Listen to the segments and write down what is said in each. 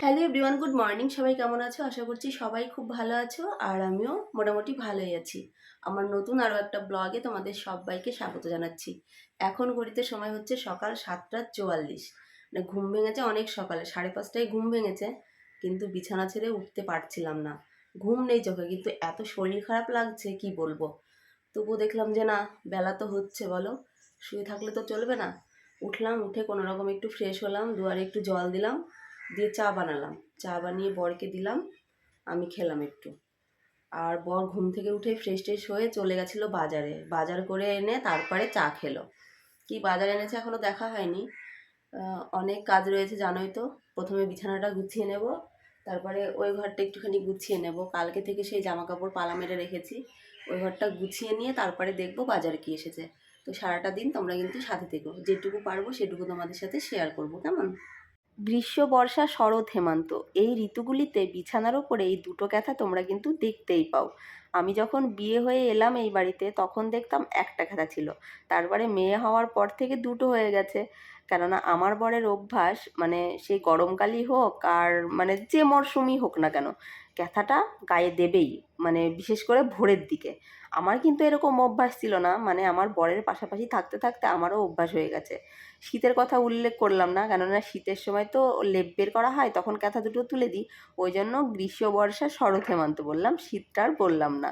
Hello everyone good morning সবাই কেমন আছো? আশা করছি সবাই খুব ভালো আছো আর আমিও মোটামুটি ভালোই আছি। আমার নতুন আরও একটা ব্লগে তোমাদের সবাইকে স্বাগত জানাচ্ছি। এখন ঘড়িতে সময় হচ্ছে সকাল সাতটা চুয়াল্লিশ। মানে ঘুম ভেঙেছে অনেক সকালে, সাড়ে পাঁচটায় ঘুম ভেঙেছে, কিন্তু বিছানা ছেড়ে উঠতে পারছিলাম না। ঘুম নেই চোখে, কিন্তু এত শরীর খারাপ লাগছে, কি বলব? তবুও দেখলাম যে না, বেলা তো হচ্ছে বলো। শুয়ে থাকলে তো চলবে না। উঠলাম, উঠে কোনো রকম একটু ফ্রেশ হলাম, দুয়ারে একটু জল দিলাম, দিয়ে চা বানালাম। চা বানিয়ে বরকে দিলাম, আমি খেলাম একটু। আর বর ঘুম থেকে উঠে ফ্রেশ ট্রেশ হয়ে চলে গেছিল বাজারে। বাজার করে এনে তারপরে চা খেলো। কি বাজার এনেছে এখনও দেখা হয়নি। অনেক কাজ রয়েছে জানোই তো। প্রথমে বিছানাটা গুছিয়ে নেব, তারপরে ওই ঘরটা একটুখানি গুছিয়ে নেব। কালকে থেকে সেই জামা কাপড় পালা মেরে রেখেছি। ওই ঘরটা গুছিয়ে নিয়ে তারপরে দেখব বাজার কি এসেছে। তো সারাটা দিন তোমরা কিন্তু সাথে থেকো। যেটুকু পারব সেটুকু তোমাদের সাথে শেয়ার করব, কেমন? গ্রীষ্ম, বর্ষা, শরৎ, হেমন্ত, এই ঋতুগুলিতে বিছানার ওপরে এই দুটো ক্যাথা তোমরা কিন্তু দেখতেই পাও। আমি যখন বিয়ে হয়ে এলাম এই বাড়িতে, তখন দেখতাম একটা ক্যাথা ছিল। তারপরে মেয়ে হওয়ার পর থেকে দুটো হয়ে গেছে। কেননা আমার বরের অভ্যাস মানে সেই গরমকালই হোক আর মানে যে মরশুমই হোক না কেন ক্যাথাটা গায়ে দেবেই মানে বিশেষ করে ভোরের দিকে। আমার কিন্তু এরকম অভ্যাস ছিল না মানে আমার বরের পাশাপাশি থাকতে থাকতে আমারও অভ্যাস হয়ে গেছে। শীতের কথা উল্লেখ করলাম না, কেননা শীতের সময় তো লেপ বের করা হয়, তখন ক্যাথা দুটো তুলে দিই, ওই জন্য গ্রীষ্ম বর্ষা শরৎ হেমন্ত বললাম, শীতটা আর বললাম না।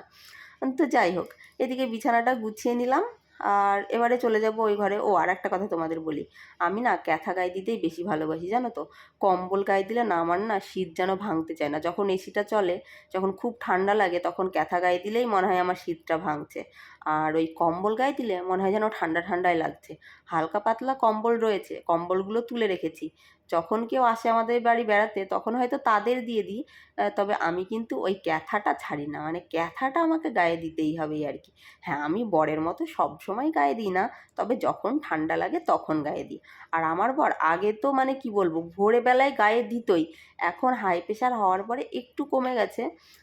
তো যাই হোক, এদিকে বিছানাটা গুছিয়ে নিলাম আর এবারে চলে যাব ওই ঘরে। ও, আর একটা কথা তোমাদের বলি। আমি না ক্যাথা গায়ে দিতেই বেশি ভালোবাসি, জানো তো? কম্বল গায়ে দিলে না আমার না শীত যেন ভাঙতে চায় না। যখন এসিটা চলে, যখন খুব ঠান্ডা লাগে, তখন ক্যাথা গায়ে দিলেই মনে হয় আমার শীতটা ভাঙছে। আর ওই কম্বল গায়ে দিলে মনে হয় যেন ঠান্ডা ঠান্ডাই লাগছে। হালকা পাতলা কম্বল রয়েছে, কম্বলগুলো তুলে রেখেছি। যখন কেউ আসে আমাদের বাড়ি বেড়াতে, তখন হয়তো তাদের দিয়ে দিই। তবে আমি কিন্তু ওই ক্যাথাটা ছাড়ি না। মানে ক্যাথাটা আমাকে গায়ে দিতেই হবে আর কি। হ্যাঁ আমি বরের মতো সব সময় গায়ে দিই না, তবে যখন ঠান্ডা লাগে তখন গায়ে দিই। আর আমার বর আগে তো মানে কি বলব ভোরে বেলায় গায়ে দিতই, এখন হাই প্রেশার হওয়ার পরে একটু কমে গেছে।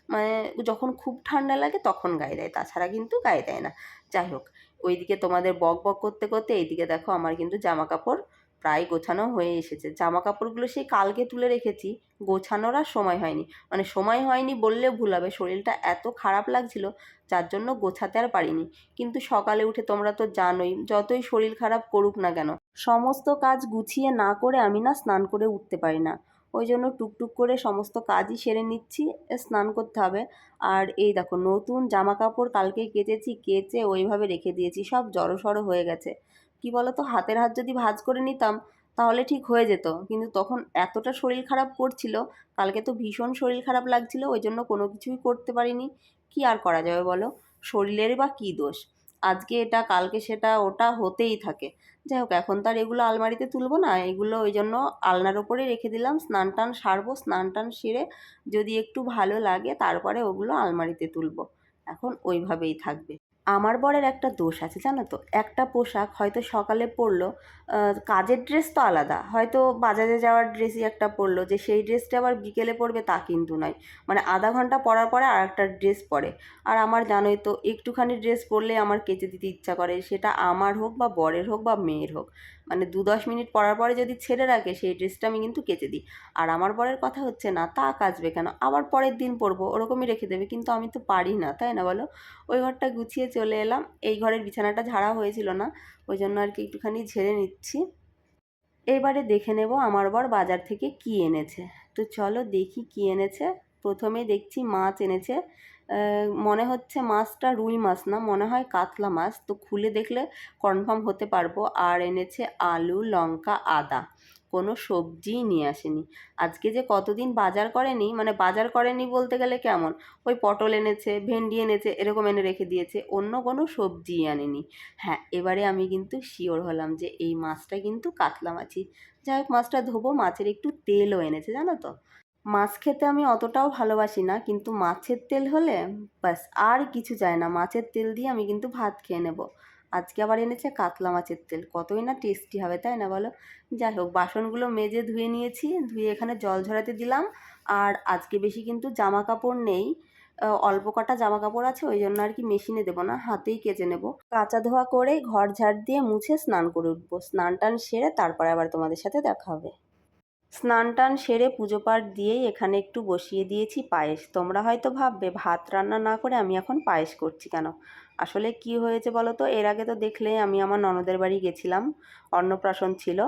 মানে যখন খুব ঠান্ডা লাগে তখন গায়ে দেয়, তাছাড়া কিন্তু গায়ে দেয় না। যাই হোক, ওইদিকে তোমাদের বক বক করতে করতে এইদিকে দেখো আমার কিন্তু জামা কাপড় প্রায় গোছানো হয়ে এসেছে। জামা কাপড়গুলো সেই কালকে তুলে রেখেছি, গোছানোর আর সময় হয়নি। মানে সময় হয়নি বললে ভুল হবে, শরীরটা এত খারাপ লাগছিল যার জন্য গোছাতে আর পারিনি। কিন্তু সকালে উঠে তোমরা তো জানোই, যতই শরীর খারাপ করুক না কেন, সমস্ত কাজ গুছিয়ে না করে আমি না স্নান করে উঠতে পারি না। ওই জন্য টুকটুক করে সমস্ত কাজই সেরে নিচ্ছি স্নান করতে হবে। আর এই দেখো, নতুন জামা কাপড় কালকে কেচেছি, কেচে ওইভাবে রেখে দিয়েছি, সব জড়ো সড়ো হয়ে গেছে। কি বলতো, হাতের হাত যদি ভাঁজ করে নিতাম তাহলে ঠিক হয়ে যেত। কিন্তু তখন এতটা শরীর খারাপ করছিল, কালকে তো ভীষণ শরীর খারাপ লাগছিল, ওই জন্য কোনো কিছুই করতে পারিনি। কি আর করা যাবে বলো? শরীরের বা কী দোষ? আজকে এটা, কালকে সেটা, ওটা হতেই থাকে। যাই হোক, এখন তো আর এগুলো আলমারিতে তুলবো না, এগুলো ওই জন্য আলনার ওপরে রেখে দিলাম, স্নান টান সারবো, স্নান টান সেরে যদি একটু ভালো লাগে, তারপরে ওগুলো আলমারিতে তুলবো। এখন ওইভাবেই থাকবে। আমার বরের একটা দোষ আছে, জানো তো? একটা পোশাক হয়তো সকালে পরলো কাজের ড্রেস তো আলাদা। হয়তো বাজারে যাওয়ার ড্রেসই একটা পরলো, যে সেই ড্রেসটা আবার বিকেলে পরবে তা কিন্তু নয়। মানে আধা ঘণ্টা পরার পরে আর একটা ড্রেস পরে। আর আমার জানোই তো, একটুখানি ড্রেস পরলে আমার কেচে দিতে ইচ্ছা করে, সেটা আমার হোক বা বরের হোক বা মেয়ের হোক। মানে দু দশ মিনিট পরার পরে যদি ছেড়ে রাখে, সেই ড্রেসটা আমি কিন্তু কেচে দিই। আর আমার বরের কথা হচ্ছে না, তা কাচবে কেন? আবার পরের দিন পরবো, ওরকমই রেখে দেবে। কিন্তু আমি তো পারি না, তাই না বলো? ওই ঘরটা গুছিয়ে চলে এলাম। এই ঘরের বিছানাটা ঝাড়া হয়েছিল না, ওই জন্য আর কি একটুখানি ঝেড়ে নিচ্ছি। এবারে দেখে নেব আমার বর বাজার থেকে কি এনেছে। তো চলো দেখি কি এনেছে। প্রথমে দেখছি মাছ এনেছে। মনে হচ্ছে মাছটা রুই মাছ না, মনে হয় কাতলা মাছ। তো খুলে দেখলে কনফার্ম হতে পারব। আর এনেছে আলু, লঙ্কা, আদা। কোনো সবজিই নিয়ে আসেনি। আজকে যে কতদিন বাজার করেনি মানে বাজার করেনি বলতে গেলে কেমন? ওই পটল এনেছে, ভেন্ডি এনেছে, এরকম এনে রেখে দিয়েছে, অন্য কোনো সবজিই আনেনি। হ্যাঁ এবারে আমি কিন্তু শিওর হলাম যে এই মাছটা কিন্তু কাতলা মাছই। যাই হোক, মাছটা ধোবো, মাছের একটু তেলও এনেছে, জানো তো? মাছ খেতে আমি অতটাও ভালোবাসি না, কিন্তু মাছের তেল হলে ব্যাস আর কিছু চাই না। মাছের তেল দিয়ে আমি কিন্তু ভাত খেয়ে নেব। আজকে আবার এনেছে কাতলা মাছের তেল। কতই না টেস্টি হবে, তাই না বলো? যাই হোক, বাসনগুলো মেজে ধুয়ে নিয়েছি। ধুয়ে এখানে জল ঝরাতে দিলাম। আর আজকে বেশি কিন্তু জামা কাপড় নেই অল্প কটা জামা কাপড় আছে, ওই জন্য আর কি মেশিনে দেবো না, হাতেই কেচে নেব। কাঁচা ধোয়া করে ঘর ঝাড় দিয়ে মুছে স্নান করে উঠবো। স্নান টান সেরে তারপরে আবার তোমাদের সাথে দেখা হবে। স্নান টান সেরে পুজো পাঠ দিয়েই এখানে একটু বসিয়ে দিয়েছি পায়েস। তোমরা হয়তো ভাববে, ভাত রান্না না করে আমি এখন পায়েস করছি কেন? আসলে কি হয়েছে বলো তো এর আগে তো দেখলে আমি আমার ননদের বাড়ি গেছিলাম, অন্নপ্রাশন ছিল।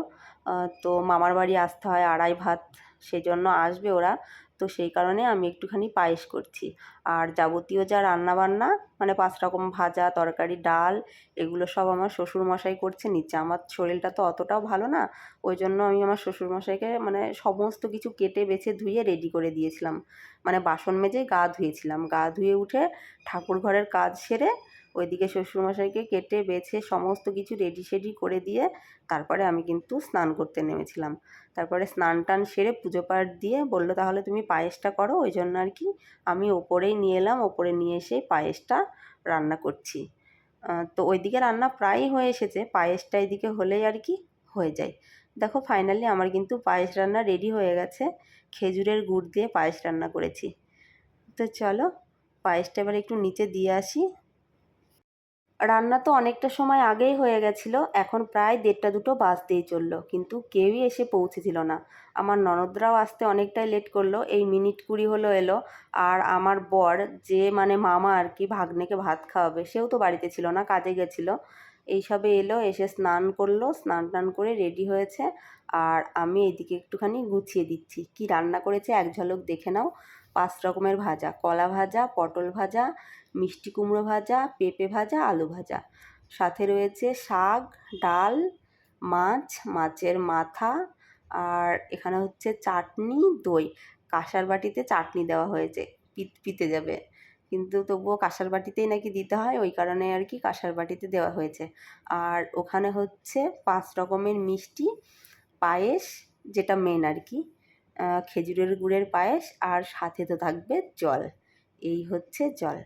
তো মামার বাড়ি আসতে হয় আড়াই ভাত, সেজন্য আসবে ওরা। তো সেই কারণে আমি একটুখানি পায়েস করছি। আর যাবতীয় যা রান্নাবান্না মানে পাঁচ রকম ভাজা, তরকারি, ডাল, এগুলো সব আমার শ্বশুর মশাই করছে নিচে। আমার শরীরটা তো অতটাও ভালো না, ওই জন্য আমি আমার শ্বশুর মশাইকে মানে সমস্ত কিছু কেটে, বেছে, ধুয়ে রেডি করে দিয়েছিলাম। মানে বাসন মেজে গা ধুয়েছিলাম। গা ধুয়ে উঠে ঠাকুর ঘরের কাজ সেরে ওইদিকে শ্বশুরমশাইকে কেটে, বেছে, সমস্ত কিছু রেডি সেডি করে দিয়ে তারপরে আমি কিন্তু স্নান করতে নেমেছিলাম। তারপরে স্নান টান সেরে পুজো পাঠ দিয়ে বলল, তাহলে তুমি পায়েসটা করো। ওই জন্য আর কি আমি ওপরেই নিয়ে এলাম, ওপরে নিয়ে এসে পায়েসটা রান্না করছি। তো ওইদিকে রান্না প্রায়ই হয়ে এসেছে, পায়েসটা এদিকে হলেই আর কি হয়ে যায়। দেখো ফাইনালি আমার কিন্তু পায়েস রান্না রেডি হয়ে গেছে, খেজুরের গুড় দিয়ে পায়েস রান্না করেছি। তো চলো, পায়েসটা এবার একটু নিচে দিয়ে আসি। রান্না তো অনেকটা সময় আগেই হয়ে গেছিল, এখন প্রায় দেড়টা দুটো বাজতেই চলল, কিন্তু কেউই এসে পৌঁছেছিল না। আমার ননদরাও আসতে অনেকটাই লেট করল, এই মিনিট কুড়ি হলো এলো, আর আমার বর যে মানে মামা আর কি ভাগ্নেকে ভাত খাওয়াবে, সেও তো বাড়িতে ছিল না, কাজে গেছিল। এইসবে এলো, এসে স্নান করল, স্নান টান করে রেডি হয়েছে, আর আমি এদিকে একটুখানি গুছিয়ে দিচ্ছি। কি রান্না করেছে, এক ঝলক দেখে নাও। পাঁচ রকমের ভাজা, কলা ভাজা, পটল ভাজা মিষ্টি কুমড়ো ভাজা, পেঁপে ভাজা, আলু ভাজা। সাথে রয়েছে শাক, ডাল, মাছ, মাছের মাথা আর এখানে হচ্ছে চাটনি, দই। কাঁসার বাটিতে চাটনি দেওয়া হয়েছে। পিত, পিতে যাবে। কিন্তু তবুও কাঁসার বাটিতেই নাকি দিতে হয়, ওই কারণে আর কি কাঁসার বাটিতে দেওয়া হয়েছে। আর ওখানে হচ্ছে পাঁচ রকমের মিষ্টি, পায়েস, যেটা মেন আর কি খেজুরের গুড়ের পায়েস আর সাথে তো থাকবে জল। এই হচ্ছে জল।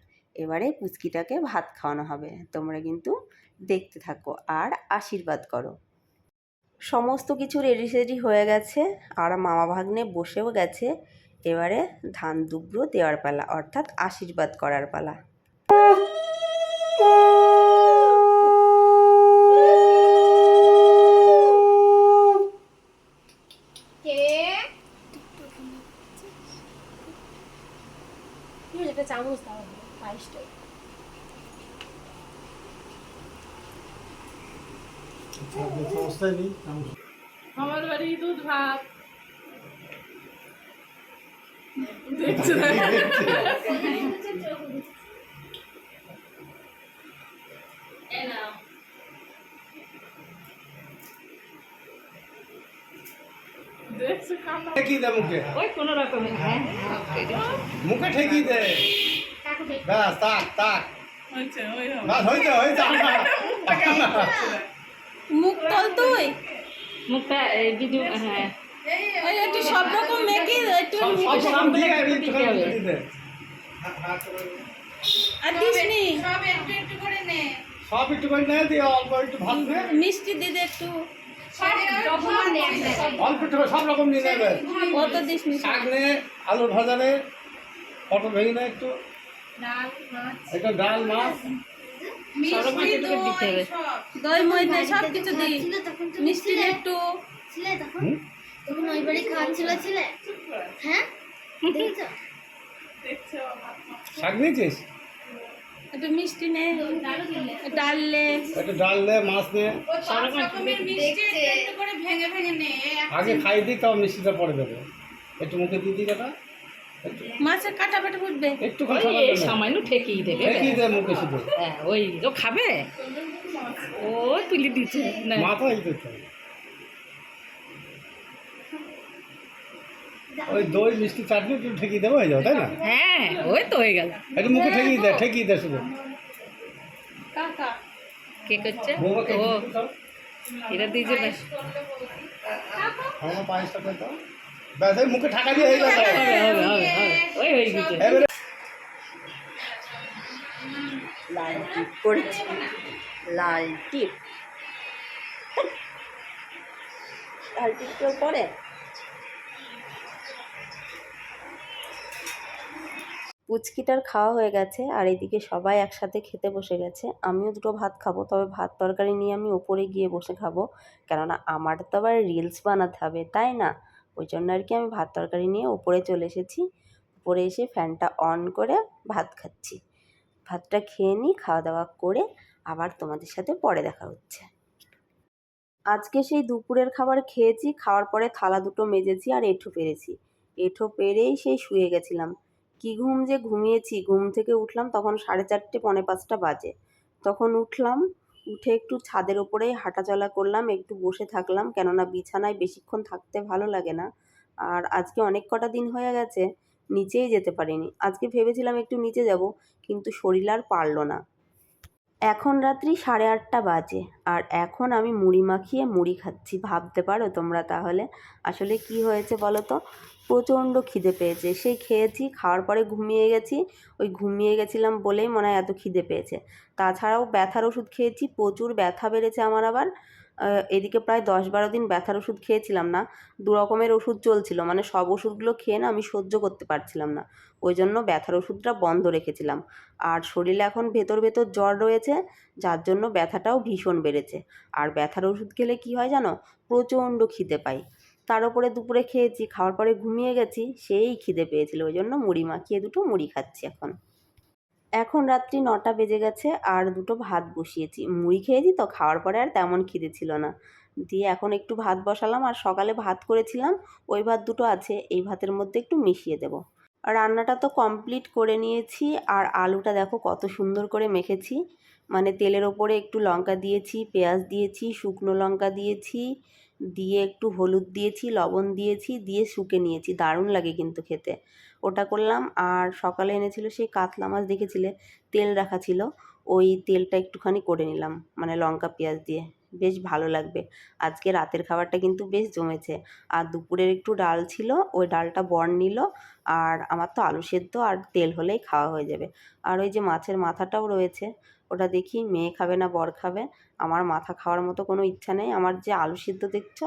এবারে পুচকিটাকে ভাত খাওয়ানো হবে। তোমরা কিন্তু দেখতে থাকো আর আশীর্বাদ করো। সমস্ত কিছু রেডি সেডি হয়ে গেছে। আর মামা ভাগ্নে বসেও গেছে। এবারে ধান দুব্রো দেওয়ার পালা, অর্থাৎ আশীর্বাদ করার পালা। চামচ পায়েসটা অবস্থায় আমার বাড়ি দুধ ভাত। দেখছ না ঠেকিয়ে দে মুখে। ওই কোনো রকমে। হ্যাঁ মুখে ঠেকিয়ে দে। ব্যাস তাক তাক। ব্যাস হয়েছে হয়েছে। মুখ তল তুই? মুখটা ভিডিও হ্যাঁ। একটু সব রকম মেখে একটু সব সব রকম দিয়ে একটু দিতে হবে। দে। আর দিস নি। সব একটু করে নে। দিয়ে অল্প একটু ভাত নে। মিষ্টি একটু। অল্প একটু সব রকম নিয়ে নেবে। অত দিস নি? শাক নে আলুর ভাজা নে পটল ভেঙে নে একটু। একটু ডাল মাছ। মিষ্টি দই দই সব কিছু দি মিষ্টি একটু। ছিলে তখন? তখন ওই বাড়ি খাওয়াচ্ছিল ছিলে হ্যাঁ? দেখেছ? শাক নিয়েছিস? একটু মিষ্টি নে ডাল লে একটু ডাল নে মাছ নে। আগে খাই দিই তাও মিষ্টিটা পরে দেবে। একটু মুখে দিয়ে দিই কাটা মাছের কাটা পেটে ফুটবে। একটু সামান্য ঠেকিয়ে দেবে ঠেকিয়ে দে মুখে শুধু। হ্যাঁ ওই ও খাবে? ও তুলে দিচ্ছে না। মাথা এই ওই দই মিষ্টি চাটনি একটু ঠেকিয়ে দেবো হয়ে যাবে তাই না? হ্যাঁ ওই তো হয়ে গেল। একটু মুখে ঠেকিয়ে দে ঠেকিয়ে দে শুধু। কে করছে? ও। দিয়েছে ব্যাস আমার পায়েসটা পেয়ে দাও? ব্যাস এই মুখে ঠাকা দিয়ে হয়ে ওই হয়ে গেছে। এবারে লাল টিপ। লাল টিপ লাল টিপ পুচকিটার খাওয়া হয়ে গেছে আর এদিকে সবাই একসাথে খেতে বসে গেছে। আমিও দুটো ভাত খাব তবে ভাত তরকারি নিয়ে আমি ওপরে গিয়ে বসে খাব। কেননা আমার তো আবার রিলস বানাতে হবে তাই না? ওই জন্য আর কি আমি ভাত তরকারি নিয়ে ওপরে চলে এসেছি। উপরে এসে ফ্যানটা অন করে ভাত খাচ্ছি। ভাতটা খেয়ে নিই খাওয়া দাওয়া করে আবার তোমাদের সাথে পরে দেখা হচ্ছে। আজকে সেই দুপুরের খাবার খেয়েছি, খাওয়ার পরে থালা দুটো মেজেছি আর এঁঠো পেরেছি। এঁঠো পেরেই সেই শুয়ে গেছিলাম। কি ঘুম যে ঘুমিয়েছি, ঘুম থেকে উঠলাম তখন সাড়ে চারটে, পৌনে পাঁচটা বাজে। তখন উঠলাম উঠে একটু ছাদের ওপরেই হাঁটাচলা করলাম, একটু বসে থাকলাম। কেননা বিছানায় বেশিক্ষণ থাকতে ভালো লাগে না। আর আজকে অনেক কটা দিন হয়ে গেছে, নিচেই যেতে পারিনি। আজকে ভেবেছিলাম একটু নিচে যাব, কিন্তু শরীর আর পারল না। এখন রাত্রি সাড়ে আটটা বাজে, আর এখন আমি মুড়ি মাখিয়ে মুড়ি খাচ্ছি। ভাবতে পারো তোমরা তাহলে? আসলে কি হয়েছে বলো তো? প্রচণ্ড খিদে পেয়েছে। সেই খেয়েছি, খাওয়ার পরে ঘুমিয়ে গেছি। ওই ঘুমিয়ে গেছিলাম বলেই মনে হয় এত খিদে পেয়েছে। তাছাড়াও ব্যথার ওষুধ খেয়েছি, প্রচুর ব্যথা বেড়েছে আমার আবার। এদিকে প্রায় দশ বারো দিন ব্যথার ওষুধ খেয়েছিলাম না। দু রকমের ওষুধ চলছিল মানে সব ওষুধগুলো খেয়ে না আমি সহ্য করতে পারছিলাম না। ওই জন্য ব্যথার ওষুধটা বন্ধ রেখেছিলাম। আর শরীরে এখন ভেতর ভেতর জ্বর রয়েছে, যার জন্য ব্যথাটাও ভীষণ বেড়েছে। আর ব্যথার ওষুধ খেলে কি হয় জানো? প্রচণ্ড খিদে পাই। তার উপরে দুপুরে খেয়েছি, খাওয়ার পরে ঘুমিয়ে গেছি, সেই খিদে পেয়েছিল। ওই জন্য মুড়ি মাখিয়ে দুটো মুড়ি খাচ্ছি এখন। এখন রাত্রি নটা বেজে গেছে, আর দুটো ভাত বসিয়েছি। মুড়ি খেয়েছি তো, খাওয়ার পরে আর তেমন খিদে ছিল না। দিয়ে এখন একটু ভাত বসালাম, আর সকালে ভাত করেছিলাম, ওই ভাত দুটো আছে, এই ভাতের মধ্যে একটু মিশিয়ে দেবো। রান্নাটা তো কমপ্লিট করে নিয়েছি, আর আলুটা দেখো কত সুন্দর করে মেখেছি। মানে তেলের ওপরে একটু লঙ্কা দিয়েছি, পেঁয়াজ দিয়েছি, শুকনো লঙ্কা দিয়েছি, দিয়ে একটু হলুদ দিয়েছি, লবণ দিয়েছি, দিয়ে শুকে নিয়েছি। দারুণ লাগে কিন্তু খেতে। ওটা করলাম, আর সকালে এনেছিল সেই কাতলা মাছ, দেখেছিলে? তেল রাখা ছিল। ওই তেলটা একটুখানি করে নিলাম মানে লঙ্কা, পেঁয়াজ দিয়ে। বেশ ভালো লাগবে। আজকে রাতের খাবারটা কিন্তু বেশ জমেছে। আর দুপুরের একটু ডাল ছিল, ওই ডালটা বর নিল, আর আমার তো আলু সেদ্ধ আর তেল হলেই খাওয়া হয়ে যাবে। আর ওই যে মাছের মাথাটাও রয়েছে, ওটা দেখি মেয়ে খাবে না বর খাবে? আমার মাথা খাওয়ার মতো কোনো ইচ্ছা নেই। আমার যে আলু সেদ্ধ দেখছ,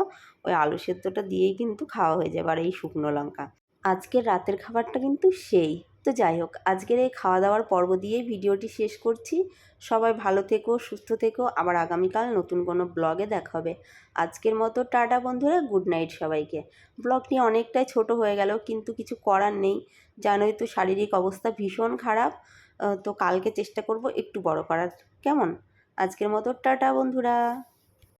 ওই আলু সেদ্ধটা দিয়েই কিন্তু খাওয়া হয়ে যাবে, আর এই শুকনো লঙ্কা। আজকের রাতের খাবারটা কিন্তু সেই। তো যাই হোক, আজকের এই খাওয়া দাওয়ার পর্ব দিয়ে ভিডিওটি শেষ করছি। সবাই ভালো থেকো, সুস্থ থেকো। আবার আগামীকাল নতুন কোনো ব্লগে দেখা হবে। আজকের মতো টাটা বন্ধুরা, গুড নাইট সবাইকে। ব্লগটি অনেকটাই ছোট হয়ে গেল, কিন্তু কিছু করার নেই। জানোই তো শারীরিক অবস্থা ভীষণ খারাপ। তো কালকে চেষ্টা করব একটু বড় করার। কেমন? আজকের মতো টাটা বন্ধুরা।